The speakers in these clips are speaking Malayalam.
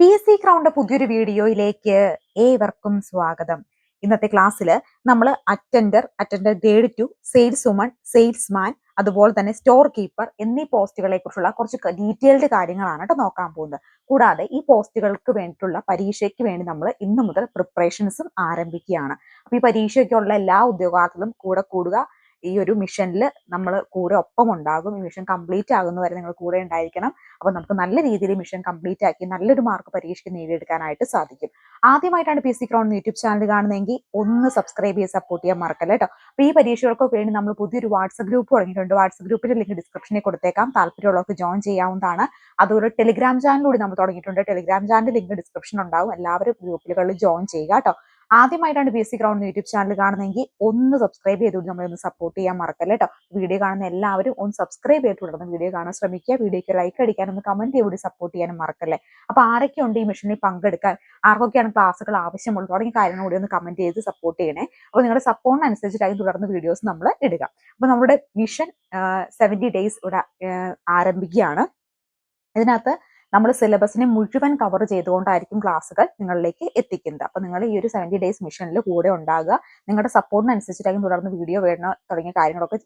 പി എസ് സി ക്രൗണ്ട് പുതിയൊരു വീഡിയോയിലേക്ക് ഏവർക്കും സ്വാഗതം. ഇന്നത്തെ ക്ലാസ്സിൽ നമ്മൾ attender attender grade two sales woman salesman അതുപോലെ തന്നെ സ്റ്റോർ കീപ്പർ എന്നീ പോസ്റ്റുകളെ കുറിച്ചുള്ള കുറച്ച് ഡീറ്റെയിൽഡ് കാര്യങ്ങളാണ് കേട്ടോ നോക്കാൻ പോകുന്നത്. കൂടാതെ ഈ പോസ്റ്റുകൾക്ക് വേണ്ടിയിട്ടുള്ള പരീക്ഷയ്ക്ക് വേണ്ടി നമ്മൾ ഇന്നു മുതൽ പ്രിപ്പറേഷൻസും ആരംഭിക്കുകയാണ്. അപ്പൊ ഈ പരീക്ഷയ്ക്കുള്ള എല്ലാ ഉദ്യോഗാർത്ഥികളും കൂടെ കൂടുക ഈ ഒരു മിഷനിൽ നമ്മൾ കൂടെ ഒപ്പം ഉണ്ടാകും ഈ മിഷൻ കംപ്ലീറ്റ് ആകുന്നവരെ നിങ്ങൾ കൂടെ ഉണ്ടായിരിക്കണം. അപ്പോൾ നമുക്ക് നല്ല രീതിയിൽ മിഷൻ കംപ്ലീറ്റ് ആക്കി നല്ലൊരു മാർക്ക് പരീക്ഷയ്ക്ക് നേടിയെടുക്കാനായിട്ട് സാധിക്കും. ആദ്യമായിട്ടാണ് P C crown YouTube channel കാണുന്നതെങ്കിൽ ഒന്ന് സബ്സ്ക്രൈബ് ചെയ്ത് സപ്പോർട്ട് ചെയ്യാൻ മറക്കല്ല കേട്ടോ അപ്പോൾ ഈ പരീക്ഷകൾക്ക് വേണ്ടി നമ്മൾ പുതിയൊരു വാട്സപ്പ് ഗ്രൂപ്പ് തുടങ്ങിയിട്ടുണ്ട്. വാട്സപ്പ് ഗ്രൂപ്പിന്റെ ലിങ്ക് ഡിസ്ക്രിപ്ഷനിൽ കൊടുത്തേക്കാം. താല്പര്യമുള്ളവർക്ക് ജോയിൻ ചെയ്യാവുന്നതാണ്. അതുപോലെ ടെലിഗ്രാം ചാനൽ കൂടി നമ്മൾ തുടങ്ങിയിട്ടുണ്ട്. ടെലിഗ്രാം ചാനലിന്റെ ലിങ്ക് ഡിസ്ക്രിപ്ഷൻ ഉണ്ടാവും. എല്ലാവരും ഗ്രൂപ്പുകളിൽ ജോയിൻ ചെയ്യുക കേട്ടോ ആദ്യമായിട്ടാണ് B S C ground YouTube channel കാണുന്നതെങ്കിൽ ഒന്ന് സബ്സ്ക്രൈബ് ചെയ്തുകൊണ്ട് നമ്മളെ ഒന്ന് സപ്പോർട്ട് ചെയ്യാൻ മറക്കല്ല കേട്ടോ വീഡിയോ കാണുന്ന എല്ലാവരും ഒന്ന് സബ്സ്ക്രൈബ് ചെയ്തിട്ടുണ്ടെന്ന് വീഡിയോ കാണാൻ ശ്രമിക്കുക. വീഡിയോക്ക് ലൈക്ക് അടിക്കാനും ഒന്ന് കമന്റ് ചെയ്ത് സപ്പോർട്ട് ചെയ്യാനും മറക്കല്ലേ. അപ്പൊ ആരൊക്കെയുണ്ട് ഈ മിഷനിൽ പങ്കെടുക്കാൻ? ആർക്കൊക്കെയാണ് ക്ലാസ്സുകൾ ആവശ്യമുള്ളത്? തുടങ്ങിയ കാര്യങ്ങൾ കൂടി ഒന്ന് കമന്റ് ചെയ്ത് സപ്പോർട്ട് ചെയ്യണേ. അപ്പോൾ നിങ്ങളുടെ സപ്പോർട്ടിനനുസരിച്ചിട്ടായി തുടർന്ന് വീഡിയോസ് നമ്മൾ ഇടുക. അപ്പൊ നമ്മുടെ മിഷൻ സെവന്റി ഡേയ്സ് ഇവിടെ ആരംഭിക്കുകയാണ്. ഇതിനകത്ത് നമ്മൾ സിലബസിനെ മുഴുവൻ കവർ ചെയ്തുകൊണ്ടായിരിക്കും ക്ലാസ്സുകൾ നിങ്ങളിലേക്ക് എത്തിക്കുന്നത്. അപ്പൊ നിങ്ങൾ ഈ ഒരു സെവന്റി ഡേയ്സ് മിഷനിൽ കൂടെ ഉണ്ടാകുക. നിങ്ങളുടെ സപ്പോർട്ടിനനുസരിച്ചിട്ടായിരിക്കും തുടർന്ന് വീഡിയോ വേണം തുടങ്ങിയ കാര്യങ്ങളൊക്കെ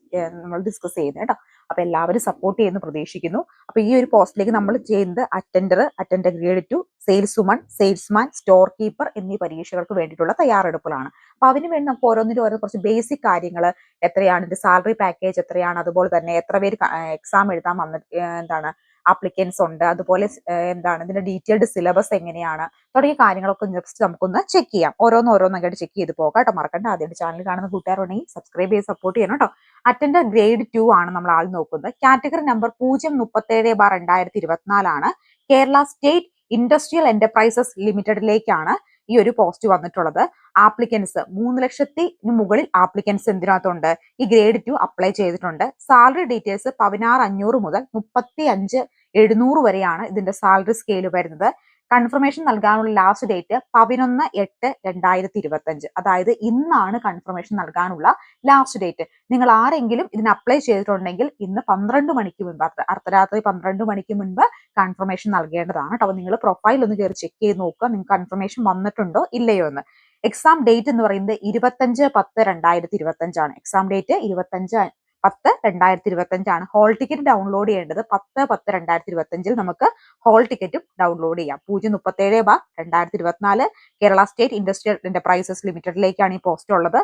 നമ്മൾ ഡിസ്കസ് ചെയ്യുന്നത് കേട്ടോ. അപ്പൊ എല്ലാവരും സപ്പോർട്ട് ചെയ്യുന്നു പ്രതീക്ഷിക്കുന്നു. അപ്പൊ ഈ ഒരു പോസ്റ്റിലേക്ക് നമ്മൾ ചെയ്യുന്നത് attender attender grade two sales woman salesman store keeper എന്നീ പരീക്ഷകൾക്ക് വേണ്ടിയിട്ടുള്ള തയ്യാറെടുപ്പുകളാണ് അപ്പൊ അതിന് വേണ്ടി നമുക്ക് ഓരോന്നിനും ഓരോ കുറച്ച് ബേസിക് കാര്യങ്ങൾ എത്രയാണ് ഇതിന്റെ സാലറി പാക്കേജ് എത്രയാണ് അതുപോലെ തന്നെ എത്ര പേര് എക്സാം എഴുതാൻ വന്നിട്ട് എന്താണ് ആപ്ലിക്കൻസ് ഉണ്ട്. അതുപോലെ എന്താണ് ഇതിന്റെ ഡീറ്റെയിൽഡ് സിലബസ് എങ്ങനെയാണ് തുടങ്ങിയ കാര്യങ്ങളൊക്കെ ജസ്റ്റ് നമുക്കൊന്ന് ചെക്ക് ചെയ്യാം. ഓരോന്ന് ഓരോന്നായിട്ട് ചെക്ക് ചെയ്ത് പോകാം കേട്ടോ. മറക്കണ്ട. ആദ്യമായിട്ട് ചാനൽ കാണുന്ന കൂട്ടുകാരുണ്ടെങ്കിൽ സബ്സ്ക്രൈബ് ചെയ്ത് സപ്പോർട്ട് ചെയ്യണം കേട്ടോ. അറ്റൻഡർ ഗ്രേഡ് ടു ആണ് നമ്മൾ ആൾ നോക്കുന്നത്. കാറ്റഗറി നമ്പർ പൂജ്യം മുപ്പത്തേഴ് ബാർ രണ്ടായിരത്തി ഇരുപത്തിനാലാണ് കേരള സ്റ്റേറ്റ് ഇൻഡസ്ട്രിയൽ എന്റർപ്രൈസസ് ലിമിറ്റഡിലേക്കാണ് ഈ ഒരു പോസ്റ്റ് വന്നിട്ടുള്ളത്. ആപ്ലിക്കൻസ് മൂന്ന് ലക്ഷത്തിന് മുകളിൽ ആപ്ലിക്കൻസ് എന്തിനകത്തുണ്ട്? ഈ ഗ്രേഡ് ടു അപ്ലൈ ചെയ്തിട്ടുണ്ട്. സാലറി ഡീറ്റെയിൽസ് പതിനാറ് അഞ്ഞൂറ് മുതൽ മുപ്പത്തി അഞ്ച് എഴുന്നൂറ് വരെയാണ് ഇതിന്റെ സാലറി സ്കെയിൽ വരുന്നത്. കൺഫർമേഷൻ നൽകാനുള്ള ലാസ്റ്റ് ഡേറ്റ് പതിനൊന്ന് എട്ട് രണ്ടായിരത്തി ഇരുപത്തി അഞ്ച് അതായത് ഇന്നാണ് കൺഫർമേഷൻ നൽകാനുള്ള ലാസ്റ്റ് ഡേറ്റ് നിങ്ങൾ ആരെങ്കിലും ഇതിന് അപ്ലൈ ചെയ്തിട്ടുണ്ടെങ്കിൽ ഇന്ന് പന്ത്രണ്ട് മണിക്ക് മുൻപ് അർദ്ധരാത്രി പന്ത്രണ്ട് മണിക്ക് മുൻപ് കൺഫർമേഷൻ നൽകേണ്ടതാണ്. കേട്ടോ നിങ്ങൾ പ്രൊഫൈൽ ഒന്ന് കയറി ചെക്ക് ചെയ്ത് നോക്കുക. നിങ്ങൾക്ക് കൺഫർമേഷൻ വന്നിട്ടുണ്ടോ ഇല്ലയോ എന്ന്. എക്സാം ഡേറ്റ് എന്ന് പറയുന്നത് ഇരുപത്തഞ്ച് പത്ത് രണ്ടായിരത്തി ഇരുപത്തി അഞ്ചാണ് എക്സാം ഡേറ്റ് ഇരുപത്തഞ്ച് പത്ത് രണ്ടായിരത്തി ഇരുപത്തി അഞ്ചാണ് ഹോൾ ടിക്കറ്റ് ഡൗൺലോഡ് ചെയ്യേണ്ടത് പത്ത് പത്ത് രണ്ടായിരത്തി ഇരുപത്തി അഞ്ചിൽ നമുക്ക് ഹോൾ ടിക്കറ്റും ഡൗൺലോഡ് ചെയ്യാം. പൂജ്യം മുപ്പത്തേഴ് ബാർ രണ്ടായിരത്തി ഇരുപത്തിനാല് കേരള സ്റ്റേറ്റ് ഇൻഡസ്ട്രിയൽ എന്റർപ്രൈസസ് ലിമിറ്റഡിലേക്കാണ് ഈ പോസ്റ്റ് ഉള്ളത്.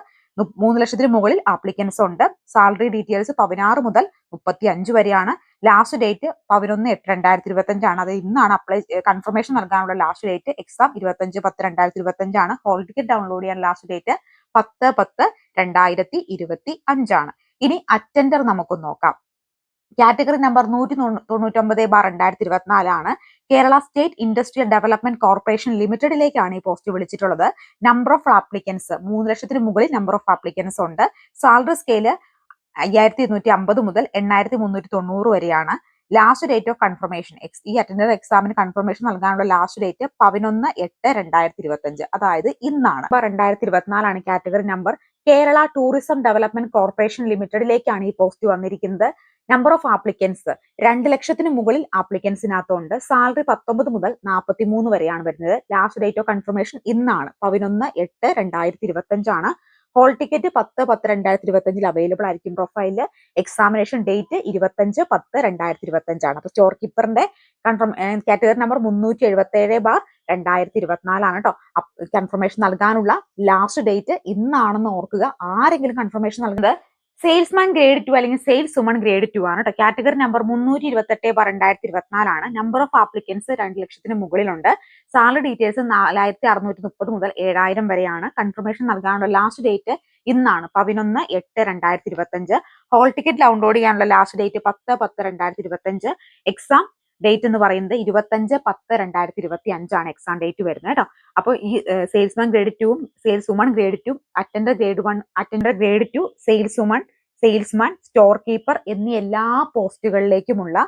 മൂന്ന് ലക്ഷത്തിന് മുകളിൽ ആപ്ലിക്കൻസ് ഉണ്ട്. സാലറി ഡീറ്റെയിൽസ് പതിനാറ് മുതൽ മുപ്പത്തി അഞ്ച് വരെയാണ്. ലാസ്റ്റ് ഡേറ്റ് പതിനൊന്ന് എട്ട് രണ്ടായിരത്തി ഇരുപത്തി അഞ്ചാണ് അത് ഇന്നാണ് അപ്ലൈ കൺഫർമേഷൻ നൽകാനുള്ള ലാസ്റ്റ് ഡേറ്റ് എക്സാം ഇരുപത്തഞ്ച് പത്ത് രണ്ടായിരത്തി ഇരുപത്തി അഞ്ചാണ് ഹോൾ ടിക്കറ്റ് ഡൗൺലോഡ് ചെയ്യാൻ ലാസ്റ്റ് ഡേറ്റ് പത്ത് പത്ത് രണ്ടായിരത്തി ഇരുപത്തി അഞ്ചാണ് ഇനി അറ്റൻഡർ നമുക്ക് നോക്കാം. കാറ്റഗറി നമ്പർ നൂറ്റി തൊണ്ണൂറ്റൊമ്പത് ബാർ രണ്ടായിരത്തി ഇരുപത്തിനാലാണ് Kerala state industrial development corporation ലിമിറ്റഡിലേക്കാണ് ഈ പോസ്റ്റ് വിളിച്ചിട്ടുള്ളത്. നമ്പർ ഓഫ് ആപ്ലിക്കൻസ് മൂന്ന് ലക്ഷത്തിന് മുകളിൽ നമ്പർ ഓഫ് ആപ്ലിക്കൻസ് ഉണ്ട്. സാലറി സ്കെയിൽ അയ്യായിരത്തി ഇരുന്നൂറ്റി അമ്പത് മുതൽ എണ്ണായിരത്തി മുന്നൂറ്റി തൊണ്ണൂറ് വരെയാണ് ലാസ്റ്റ് ഡേറ്റ് ഓഫ് കൺഫർമേഷൻ എക്സ് ഈ അറ്റൻഡർ എക്സാമിന് കൺഫർമേഷൻ നൽകാനുള്ള ലാസ്റ്റ് ഡേറ്റ് പതിനൊന്ന് എട്ട് രണ്ടായിരത്തി ഇരുപത്തി അഞ്ച് അതായത് ഇന്നാണ്. രണ്ടായിരത്തി ഇരുപത്തിനാലാണ് category number Kerala tourism development corporation ലിമിറ്റഡിലേക്കാണ് ഈ പോസ്റ്റ് വന്നിരിക്കുന്നത്. നമ്പർ ഓഫ് ആപ്ലിക്കൻസ് രണ്ട് ലക്ഷത്തിന് മുകളിൽ ആപ്ലിക്കൻസിനകത്തുണ്ട് സാലറി പത്തൊമ്പത് മുതൽ നാൽപ്പത്തി മൂന്ന് വരെയാണ് വരുന്നത്. ലാസ്റ്റ് ഡേറ്റ് ഓഫ് കൺഫർമേഷൻ ഇന്നാണ്. പതിനൊന്ന് എട്ട് രണ്ടായിരത്തി ഇരുപത്തി അഞ്ചാണ് ഹോൾ ടിക്കറ്റ് പത്ത് പത്ത് രണ്ടായിരത്തി ഇരുപത്തി അഞ്ചിൽ അവൈലബിൾ ആയിരിക്കും പ്രൊഫൈൽ എക്സാമിനേഷൻ ഡേറ്റ് ഇരുപത്തഞ്ച് പത്ത് രണ്ടായിരത്തി ഇരുപത്തി അഞ്ചാണ് അപ്പൊ സ്റ്റോർ കീപ്പറിന്റെ കൺഫർം കാറ്റഗറി നമ്പർ മുന്നൂറ്റി എഴുപത്തി ഏഴ് ബാർ രണ്ടായിരത്തി ഇരുപത്തിനാലാണ് കേട്ടോ കൺഫർമേഷൻ നൽകാനുള്ള ലാസ്റ്റ് ഡേറ്റ് ഇന്നാണെന്ന് ഓർക്കുക. ആരെങ്കിലും കൺഫർമേഷൻ നൽകുന്നത് സെയിൽസ്മാൻ ഗ്രേഡ് ടു അല്ലെങ്കിൽ സെയിൽസ് വുമൺ ഗ്രേഡ് ടു ആണ് കേട്ടോ കാറ്റഗറി നമ്പർ മുന്നൂറ്റി ഇരുപത്തെട്ട് ബാർ രണ്ടായിരത്തി ഇരുപത്തിനാലാണ് നമ്പർ ഓഫ് ആപ്ലിക്കൻസ് രണ്ട് ലക്ഷത്തിന് മുകളിലുണ്ട്. സാലറി ഡീറ്റെയിൽസ് നാലായിരത്തി അറുന്നൂറ്റി മുപ്പത് മുതൽ ഏഴായിരം വരെയാണ്. കൺഫർമേഷൻ നൽകാനുള്ള ലാസ്റ്റ് ഡേറ്റ് ഇന്നാണ്. പതിനൊന്ന് എട്ട് രണ്ടായിരത്തി ഇരുപത്തി അഞ്ച് ഹോൾ ടിക്കറ്റ് ഡൗൺലോഡ് ചെയ്യാനുള്ള ലാസ്റ്റ് ഡേറ്റ് പത്ത് പത്ത് രണ്ടായിരത്തി ഇരുപത്തി അഞ്ച് എക്സാം ഡേറ്റ് എന്ന് പറയുന്നത് ഇരുപത്തഞ്ച് പത്ത് രണ്ടായിരത്തി ഇരുപത്തി അഞ്ചാണ് എക്സാം ഡേറ്റ് വരുന്നത് കേട്ടോ അപ്പോൾ ഈ സെയിൽസ്മാൻ ഗ്രേഡ് ടുവും sales woman grade two attender grade one attender grade two sales woman salesman store keeper എന്നീ എല്ലാ പോസ്റ്റുകളിലേക്കുമുള്ള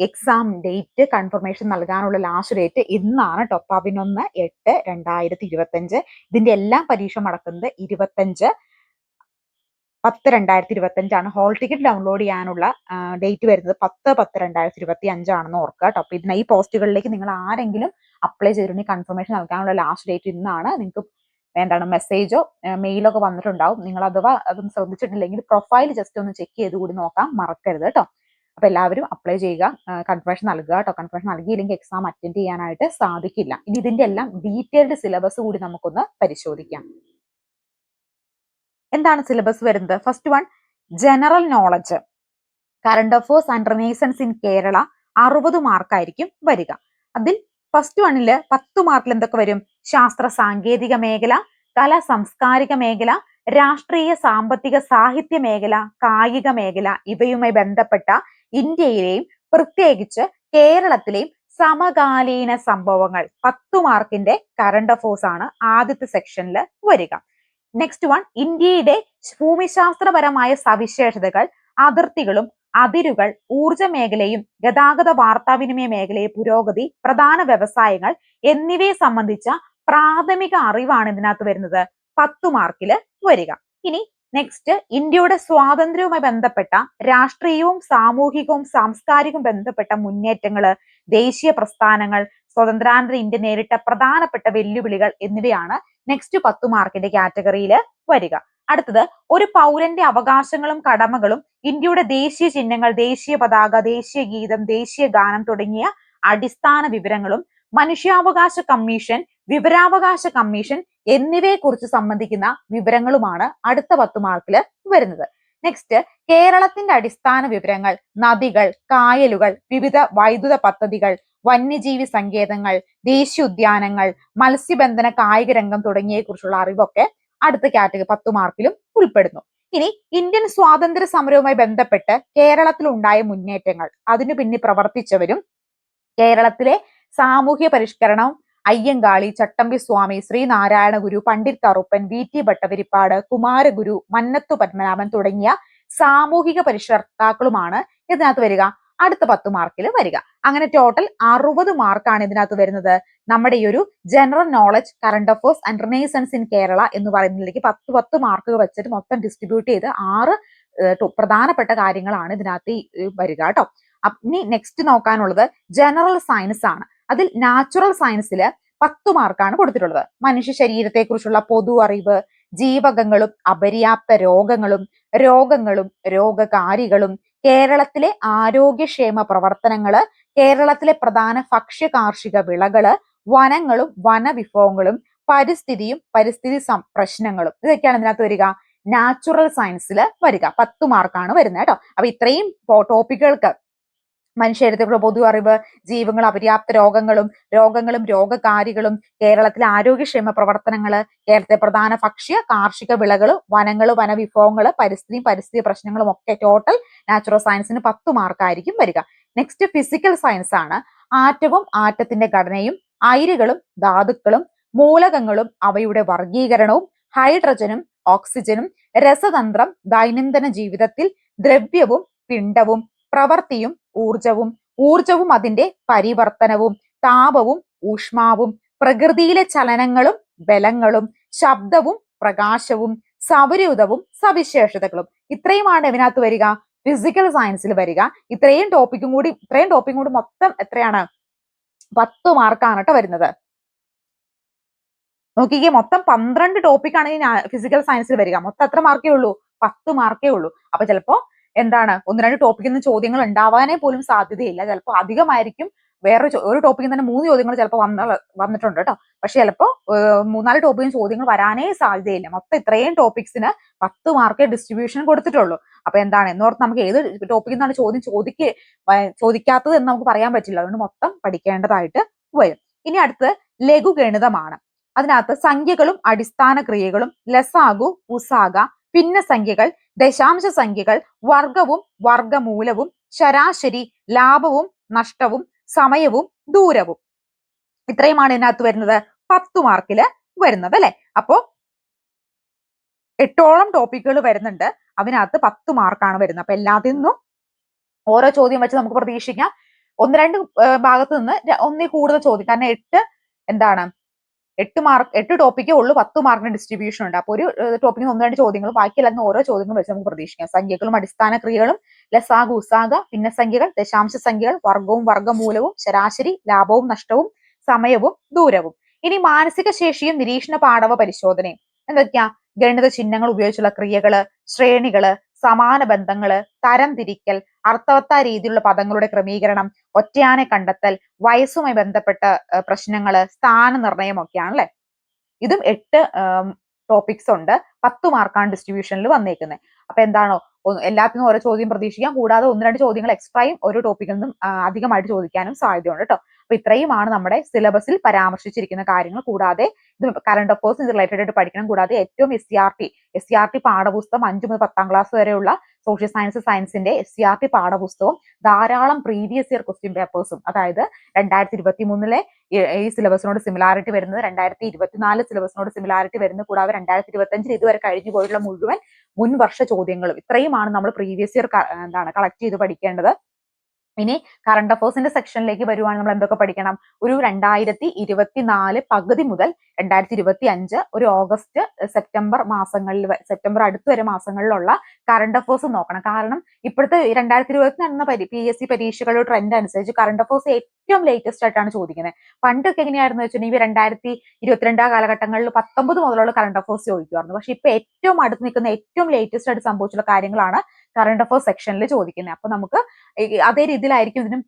എക്സാം ഡേറ്റ് കൺഫർമേഷൻ നൽകാനുള്ള ലാസ്റ്റ് ഡേറ്റ് ഇന്നാണ് കേട്ടോ പതിനൊന്ന് എട്ട് രണ്ടായിരത്തി ഇരുപത്തി അഞ്ച് ഇതിന്റെ എല്ലാം പരീക്ഷ നടക്കുന്നത് ഇരുപത്തഞ്ച് പത്ത് രണ്ടായിരത്തി ഇരുപത്തി അഞ്ചാണ് ഹോൾ ടിക്കറ്റ് ഡൗൺലോഡ് ചെയ്യാനുള്ള ഡേറ്റ് വരുന്നത് പത്ത് പത്ത് രണ്ടായിരത്തി ഇരുപത്തി അഞ്ചാണെന്ന് ഓർക്കുക കേട്ടോ. അപ്പൊ ഇതിന് ഈ പോസ്റ്റുകളിലേക്ക് നിങ്ങൾ ആരെങ്കിലും അപ്ലൈ ചെയ്തിട്ടുണ്ടെങ്കിൽ കൺഫർമേഷൻ നൽകാനുള്ള ലാസ്റ്റ് ഡേറ്റ് ഇന്നാണ്. നിങ്ങൾക്ക് എന്താണ് മെസ്സേജോ മെയിലോ ഒക്കെ വന്നിട്ടുണ്ടാവും. നിങ്ങൾ അഥവാ അതും ശ്രദ്ധിച്ചിട്ടില്ലെങ്കിൽ പ്രൊഫൈൽ ജസ്റ്റ് ഒന്ന് ചെക്ക് ചെയ്ത് കൂടി നോക്കാം മറക്കരുത് കേട്ടോ. അപ്പൊ എല്ലാവരും അപ്ലൈ ചെയ്യുക കൺഫർമേഷൻ നൽകുക കേട്ടോ. കൺഫർമേഷൻ നൽകിയില്ലെങ്കിൽ എക്സാം അറ്റൻഡ് ചെയ്യാനായിട്ട് സാധിക്കില്ല. ഇനി ഇതിന്റെ എല്ലാം ഡീറ്റെയിൽഡ് സിലബസ് കൂടി നമുക്കൊന്ന് പരിശോധിക്കാം. എന്താണ് സിലബസ് വരുന്നത്? First one general knowledge current affairs and renaissance in Kerala അറുപത് മാർക്കായിരിക്കും വരിക. അതിൽ ഫസ്റ്റ് വണ്ണിൽ പത്ത് മാർക്കിൽ എന്തൊക്കെ വരും? ശാസ്ത്ര സാങ്കേതിക മേഖല കല സാംസ്കാരിക മേഖല രാഷ്ട്രീയ സാമ്പത്തിക സാഹിത്യ മേഖല കായിക മേഖല ഇവയുമായി ബന്ധപ്പെട്ട ഇന്ത്യയിലെയും പ്രത്യേകിച്ച് കേരളത്തിലെയും സമകാലീന സംഭവങ്ങൾ. പത്തു മാർക്കിന്റെ കറണ്ട് അഫേഴ്സ് ആണ് ആദ്യത്തെ സെക്ഷനിൽ വരിക. നെക്സ്റ്റ് വൺ ഇന്ത്യയുടെ ഭൂമിശാസ്ത്രപരമായ സവിശേഷതകൾ അതിർത്തികളും അതിരുകൾ ഊർജ മേഖലയും ഗതാഗത വാർത്താവിനിമയ മേഖലയെ പുരോഗതി പ്രധാന വ്യവസായങ്ങൾ എന്നിവയെ സംബന്ധിച്ച പ്രാഥമിക അറിവാണ് ഇതിനകത്ത് വരുന്നത്. പത്തു മാർക്കിൽ വരിക. ഇനി നെക്സ്റ്റ് ഇന്ത്യയുടെ സ്വാതന്ത്ര്യവുമായി ബന്ധപ്പെട്ട രാഷ്ട്രീയവും സാമൂഹികവും സാംസ്കാരികവും ബന്ധപ്പെട്ട മുന്നേറ്റങ്ങൾ ദേശീയ പ്രസ്ഥാനങ്ങൾ സ്വതന്ത്രാനന്തര ഇന്ത്യ നേരിട്ട പ്രധാനപ്പെട്ട വെല്ലുവിളികൾ എന്നിവയാണ് നെക്സ്റ്റ് പത്തു മാർക്കിന്റെ കാറ്റഗറിയിൽ വരിക. അടുത്തത് ഒരു പൗരന്റെ അവകാശങ്ങളും കടമകളും ഇന്ത്യയുടെ ദേശീയ ചിഹ്നങ്ങൾ ദേശീയ പതാക ദേശീയ ഗീതം ദേശീയ ഗാനം തുടങ്ങിയ അടിസ്ഥാന വിവരങ്ങളും മനുഷ്യാവകാശ കമ്മീഷൻ വിവരാവകാശ കമ്മീഷൻ എന്നിവയെ കുറിച്ച് സംബന്ധിക്കുന്ന വിവരങ്ങളുമാണ് അടുത്ത പത്ത് മാർക്കിൽ വരുന്നത്. നെക്സ്റ്റ് കേരളത്തിന്റെ അടിസ്ഥാന വിവരങ്ങൾ നദികൾ കായലുകൾ വിവിധ വൈദ്യുത പദ്ധതികൾ വന്യജീവി സങ്കേതങ്ങൾ ദേശീയോദ്യാനങ്ങൾ മത്സ്യബന്ധന കായിക രംഗം തുടങ്ങിയവയെ കുറിച്ചുള്ള അറിവൊക്കെ അടുത്ത കാറ്റഗറി പത്ത് മാർക്കിലും ഉൾപ്പെടുന്നു. ഇനി ഇന്ത്യൻ സ്വാതന്ത്ര്യ സമരവുമായി ബന്ധപ്പെട്ട് കേരളത്തിൽ ഉണ്ടായ മുന്നേറ്റങ്ങൾ അതിനു പിന്നിൽ പ്രവർത്തിച്ചവരും കേരളത്തിലെ സാമൂഹ്യ പരിഷ്കരണം അയ്യങ്കാളി ചട്ടമ്പി സ്വാമി ശ്രീനാരായണ ഗുരു പണ്ഡിറ്റ് കറുപ്പൻ വി. ടി. ഭട്ടതിരിപ്പാട് കുമാരഗുരു മന്നത്തു പത്മനാഭൻ തുടങ്ങിയ സാമൂഹിക പരിഷ്കർത്താക്കളുമാണ് ഇതിനകത്ത് വരിക. അടുത്ത പത്ത് മാർക്കിൽ വരിക. അങ്ങനെ ടോട്ടൽ അറുപത് മാർക്കാണ് ഇതിനകത്ത് വരുന്നത്. നമ്മുടെ ഈ ഒരു general knowledge current affairs and renaissance in Kerala എന്ന് പറയുന്നതിലേക്ക് പത്ത് പത്ത് മാർക്ക് വെച്ചിട്ട് മൊത്തം ഡിസ്ട്രിബ്യൂട്ട് ചെയ്ത് ആറ് പ്രധാനപ്പെട്ട കാര്യങ്ങളാണ് ഇതിനകത്ത് വരിക കേട്ടോ. ഇനി നെക്സ്റ്റ് നോക്കാനുള്ളത് ജനറൽ സയൻസ് ആണ്. അതിൽ നാച്ചുറൽ സയൻസിൽ പത്ത് മാർക്കാണ് കൊടുത്തിട്ടുള്ളത്. മനുഷ്യ ശരീരത്തെക്കുറിച്ചുള്ള പൊതു അറിവ് ജീവകങ്ങളും അപര്യാപ്ത രോഗങ്ങളും രോഗങ്ങളും രോഗകാരികളും കേരളത്തിലെ ആരോഗ്യക്ഷേമ പ്രവർത്തനങ്ങൾ കേരളത്തിലെ പ്രധാന ഭക്ഷ്യ കാർഷിക വിളകൾ വനങ്ങളും വനവിഭവങ്ങളും പരിസ്ഥിതിയും പരിസ്ഥിതി പ്രശ്നങ്ങളും. ഇതൊക്കെയാണ് ഇതിനകത്ത് വരിക. നാച്ചുറൽ സയൻസിൽ വരിക. പത്ത് മാർക്കാണ് വരുന്നത് കേട്ടോ. അപ്പൊ ഇത്രയും ടോപ്പിക്കുകൾക്ക് മനുഷ്യരത്തിലുള്ള പൊതു അറിവ് ജീവങ്ങൾ അപര്യാപ്ത രോഗങ്ങളും രോഗങ്ങളും രോഗകാരികളും കേരളത്തിലെ ആരോഗ്യക്ഷേമ പ്രവർത്തനങ്ങൾ കേരളത്തിലെ പ്രധാന ഭക്ഷ്യ കാർഷിക വിളകൾ വനങ്ങൾ വനവിഭവങ്ങൾ പരിസ്ഥിതി പരിസ്ഥിതി പ്രശ്നങ്ങളും ഒക്കെ ടോട്ടൽ നാച്ചുറൽ സയൻസിന് പത്ത് മാർക്കായിരിക്കും വരിക. നെക്സ്റ്റ് ഫിസിക്കൽ സയൻസ് ആണ്. ആറ്റവും ആറ്റത്തിന്റെ ഘടനയും അയിരുകളും ധാതുക്കളും മൂലകങ്ങളും അവയുടെ വർഗീകരണവും ഹൈഡ്രജനും ഓക്സിജനും രസതന്ത്രം ദൈനംദിന ജീവിതത്തിൽ ദ്രവ്യവും പിണ്ടവും പ്രവൃത്തിയും ഊർജവും ഊർജവും അതിന്റെ പരിവർത്തനവും താപവും ഊഷ്മാവും പ്രകൃതിയിലെ ചലനങ്ങളും ബലങ്ങളും ശബ്ദവും പ്രകാശവും സൗരയുതവും സവിശേഷതകളും. ഇത്രയുമാണ് ഇതിനകത്ത് വരിക. ഫിസിക്കൽ സയൻസിൽ വരിക. ഇത്രയും ടോപ്പിക്കും കൂടി ഇത്രയും ടോപ്പിക്കും കൂടി മൊത്തം എത്രയാണ്? പത്ത് മാർക്കാണ് കേട്ടോ വരുന്നത്. നോക്കിക്കേ മൊത്തം പന്ത്രണ്ട് ടോപ്പിക്കാണ് ഈ ഫിസിക്കൽ സയൻസിൽ വരിക. മൊത്തം എത്ര മാർക്കേ ഉള്ളൂ? പത്ത് മാർക്കേ ഉള്ളൂ. അപ്പൊ ചിലപ്പോ എന്താണ്? ഒന്ന് രണ്ട് ടോപ്പിക്കിൽ നിന്ന് ചോദ്യങ്ങൾ ഉണ്ടാവാനേ പോലും സാധ്യതയില്ല. ചിലപ്പോൾ അധികമായിരിക്കും വേറെ ഒരു ടോപ്പിക്കിൽ തന്നെ മൂന്ന് ചോദ്യങ്ങൾ ചിലപ്പോൾ വന്ന വന്നിട്ടുണ്ട് കേട്ടോ. പക്ഷെ ചിലപ്പോൾ മൂന്നാൽ ടോപ്പിക്കും ചോദ്യങ്ങൾ വരാനേ സാധ്യതയില്ല. മൊത്തം ഇത്രയും ടോപ്പിക്സിന് പത്ത് മാർക്ക് ഡിസ്ട്രിബ്യൂഷൻ കൊടുത്തിട്ടുള്ളൂ. അപ്പൊ എന്താണ്? എന്നോർത്ത് നമുക്ക് ഏത് ടോപ്പിക്കിൽ നിന്നാണ് ചോദ്യം ചോദിക്ക ചോദിക്കാത്തത് എന്ന് നമുക്ക് പറയാൻ പറ്റില്ല. അതുകൊണ്ട് മൊത്തം പഠിക്കേണ്ടതായിട്ട് വരും. ഇനി അടുത്ത് ലഘുഗണിതമാണ്. അതിനകത്ത് സംഖ്യകളും അടിസ്ഥാന ക്രിയകളും ലസാഗു ഉസാഗ ഭിന്നസംഖ്യകൾ ദശാംശ സംഖ്യകൾ വർഗവും വർഗമൂലവും ശരാശരി ലാഭവും നഷ്ടവും സമയവും ദൂരവും. ഇത്രയുമാണ് ഇതിനകത്ത് വരുന്നത്. പത്തു മാർക്കിൽ വരുന്നത് അല്ലെ? അപ്പോ എട്ടോളം ടോപ്പിക്കുകൾ വരുന്നുണ്ട്. അതിനകത്ത് പത്ത് മാർക്കാണ് വരുന്നത്. അപ്പൊ എല്ലാത്തിൽ നിന്നും ഓരോ ചോദ്യം വെച്ച് നമുക്ക് പ്രതീക്ഷിക്കാം. ഒന്ന് രണ്ട് ഭാഗത്ത് നിന്ന് ഒന്നിൽ കൂടുതൽ ചോദ്യം. കാരണം എട്ട് എന്താണ്? എട്ട് മാർക്ക് എട്ട് ടോപ്പിക്കേ ഉള്ളൂ പത്ത് മാർക്കിന് ഡിസ്ട്രിബ്യൂഷൻ ഉണ്ട്. അപ്പോൾ ഒരു ടോപ്പിക്കിന് ഒന്ന് രണ്ട് ചോദ്യങ്ങൾ ബാക്കിയെല്ലാം ഓരോ ചോദ്യങ്ങളും വെച്ച് നമുക്ക് പ്രതീക്ഷിക്കാം. സംഖ്യകളും അടിസ്ഥാന ക്രിയകളും ലസാഗ ഉസാഗ ഭിന്നസംഖ്യകൾ ദശാംശ സംഖ്യകൾ വർഗവും വർഗമൂലവും ശരാശരി ലാഭവും നഷ്ടവും സമയവും ദൂരവും. ഇനി മാനസിക ശേഷിയും നിരീക്ഷണ പാഠവ പരിശോധനയും. എന്തൊക്കെയാ? ഗണിത ചിഹ്നങ്ങൾ ഉപയോഗിച്ചുള്ള ക്രിയകൾ ശ്രേണികൾ സമാന ബന്ധങ്ങൾ തരംതിരിക്കൽ അർത്ഥവത്തായ രീതിയിലുള്ള പദങ്ങളുടെ ക്രമീകരണം ഒറ്റയാനെ കണ്ടെത്തൽ വയസ്സുമായി ബന്ധപ്പെട്ട പ്രശ്നങ്ങൾ സ്ഥാന നിർണയം ഒക്കെയാണ് അല്ലെ ഇതും എട്ട് ടോപ്പിക്സ് ഉണ്ട്. പത്ത് മാർക്കാണ് ഡിസ്ട്രിബ്യൂഷനിൽ വന്നേക്കുന്നത് അപ്പൊ എന്താണോ? എല്ലാത്തിനും ഓരോ ചോദ്യം പ്രതീക്ഷിക്കാം. കൂടാതെ ഒന്ന് രണ്ട് ചോദ്യങ്ങൾ എക്സ്ട്രായും ഓരോ ടോപ്പിക്കിൽ നിന്നും അധികമായിട്ട് ചോദിക്കാനും സാധ്യതയുണ്ട് കേട്ടോ അപ്പൊ ഇത്രയുമാണ് നമ്മുടെ സിലബസിൽ പരാമർശിച്ചിരിക്കുന്ന കാര്യങ്ങൾ. കൂടാതെ ഇത് കറണ്ട് അഫേഴ്സ് ഇത് റിലേറ്റഡ് ആയിട്ട് പഠിക്കണം. കൂടാതെ ഏറ്റവും S C R T S C R T പാഠപുസ്തകം അഞ്ചു മുതൽ പത്താം ക്ലാസ് വരെയുള്ള സോഷ്യൽ സയൻസ് സയൻസിന്റെ എസ് സി ആർ ടി പാഠപുസ്തകവും ധാരാളം പ്രീവിയസ് ഇയർ ക്വസ്റ്റ്യൻ പേപ്പേഴ്സും അതായത് രണ്ടായിരത്തി ഇരുപത്തി മൂന്നിലെ ഈ സിലബസിനോട് സിമിലാരിറ്റി വരുന്നത് രണ്ടായിരത്തി ഇരുപത്തിനാല് സിലബസിനോട് സിമിലാരിറ്റി വരുന്നത് കൂടാതെ രണ്ടായിരത്തി ഇരുപത്തി അഞ്ചിൽ ഇതുവരെ കഴിഞ്ഞു പോയിട്ടുള്ള മുഴുവൻ മുൻ വർഷ ചോദ്യങ്ങളും. ഇത്രയുമാണ് നമ്മൾ പ്രീവിയസ് ഇയർ എന്താണ് കളക്ട് ചെയ്ത് പഠിക്കേണ്ടത്. ഇനി കറണ്ട് അഫേഴ്സിന്റെ സെക്ഷനിലേക്ക് വരുവാണെങ്കിൽ നമ്മൾ എന്തൊക്കെ പഠിക്കണം? ഒരു രണ്ടായിരത്തി ഇരുപത്തിനാല് പകുതി മുതൽ രണ്ടായിരത്തി ഇരുപത്തി അഞ്ച് ഒരു ഓഗസ്റ്റ് സെപ്റ്റംബർ മാസങ്ങളിൽ സെപ്റ്റംബർ അടുത്ത് വരെ മാസങ്ങളിലുള്ള കറണ്ട് അഫേഴ്സ് നോക്കണം. കാരണം ഇപ്പോഴത്തെ രണ്ടായിരത്തി ഇരുപത്തി നടന്ന പി എസ് സി പരീക്ഷകളുടെ ട്രെൻഡ് അനുസരിച്ച് കറണ്ട് അഫേഴ്സ് ഏറ്റവും ലേറ്റസ്റ്റ് ആയിട്ടാണ് ചോദിക്കുന്നത് പണ്ടൊക്കെ എങ്ങനെയായിരുന്നു വെച്ചിട്ടുണ്ടെങ്കിൽ രണ്ടായിരത്തി ഇരുപത്തിരണ്ട് കാലഘട്ടങ്ങളിൽ പത്തൊമ്പത് മുതലുള്ള കറണ്ട് അഫേഴ്സ് ചോദിക്കുമായിരുന്നു പക്ഷെ ഇപ്പൊ ഏറ്റവും അടുത്ത് നിൽക്കുന്ന ഏറ്റവും ലേറ്റസ്റ്റ് ആയിട്ട് സംഭവിച്ചുള്ള കാര്യങ്ങളാണ് കറണ്ട് അഫേഴ്സ് സെക്ഷനിൽ ചോദിക്കുന്നത് അപ്പൊ നമുക്ക് അതേ രീതിയിലായിരിക്കും ഇതിനും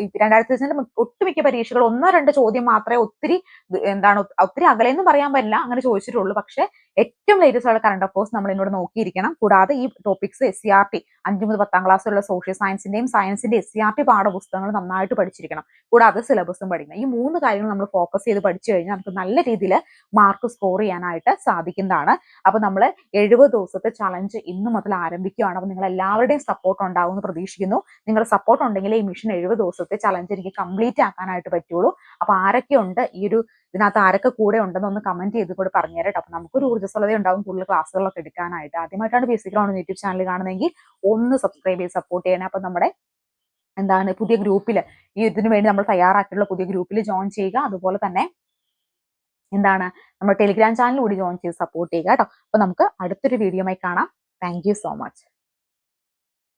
ഈ രണ്ടായിരത്തി ഒട്ടുമിക്ക പരീക്ഷകൾ ഒന്നോ രണ്ടോ ചോദ്യം മാത്രമേ ഒത്തിരി എന്താണ് ഒത്തിരി അകലെന്നും പറയാൻ പറ്റില്ല അങ്ങനെ ചോദിച്ചിട്ടുള്ളൂ. പക്ഷേ ഏറ്റവും ലേറ്റസ്റ്റ് ഉള്ള കറണ്ട് അഫേഴ്സ് നമ്മൾ എന്നോട് നോക്കിയിരിക്കണം. കൂടാതെ ഈ topics S C R T അഞ്ചു മുതൽ പത്താം ക്ലാസ്സിലുള്ള സോഷ്യൽ സയൻസിന്റെയും സയൻസിന്റെ എസ് സി ആർ ടി പാഠപുസ്തകങ്ങൾ നന്നായിട്ട് പഠിച്ചിരിക്കണം. കൂടാതെ സിലബസും പഠിക്കണം. ഈ മൂന്ന് കാര്യങ്ങൾ നമ്മൾ ഫോക്കസ് ചെയ്ത് പഠിച്ചു കഴിഞ്ഞാൽ നമുക്ക് നല്ല രീതിയിൽ മാർക്ക് സ്കോർ ചെയ്യാനായിട്ട് സാധിക്കുന്നതാണ്. അപ്പൊ നമ്മൾ എഴുപത് ദിവസത്തെ ചലഞ്ച് ഇന്ന് മുതൽ ആരംഭിക്കുകയാണ്. അപ്പൊ നിങ്ങൾ എല്ലാവരുടെയും സപ്പോർട്ട് ഉണ്ടാവും എന്ന് പ്രതീക്ഷിക്കുന്നു. നിങ്ങളുടെ സപ്പോർട്ട് ഉണ്ടെങ്കിൽ ഈ മിഷൻ എഴുപത് ദിവസത്തെ ചലഞ്ച് എനിക്ക് കംപ്ലീറ്റ് ആക്കാനായിട്ട് പറ്റുള്ളൂ. അപ്പൊ ആരൊക്കെ ഉണ്ട് ഈ ഒരു ഇതിനകത്ത് ആരൊക്കെ കൂടെ ഉണ്ടെന്ന് ഒന്ന് കമന്റ് ചെയ്ത് കൂടെ പറഞ്ഞുതരട്ടെ. അപ്പൊ നമുക്കൊരു ഊർജസ്വലത ഉണ്ടാവും കൂടുതൽ ക്ലാസ്സുകളൊക്കെ എടുക്കാനായിട്ട്. ആദ്യമായിട്ടാണ് ബേസിക് ഗ്രൗണ്ട് യൂട്യൂബ് ചാനൽ കാണുന്നതെങ്കിൽ ഒന്ന് സബ്സ്ക്രൈബ് ചെയ്ത് സപ്പോർട്ട് ചെയ്യണേ. അപ്പൊ നമ്മുടെ എന്താണ് പുതിയ ഗ്രൂപ്പിൽ ഈ ഇതിനു വേണ്ടി നമ്മൾ തയ്യാറാക്കിയിട്ടുള്ള പുതിയ ഗ്രൂപ്പിൽ ജോയിൻ ചെയ്യുക. അതുപോലെ തന്നെ എന്താണ് നമ്മുടെ ടെലിഗ്രാം ചാനൽ കൂടി ജോയിൻ ചെയ്ത് സപ്പോർട്ട് ചെയ്യുക കേട്ടോ. അപ്പൊ നമുക്ക് അടുത്തൊരു വീഡിയോയുമായി കാണാം. Thank so much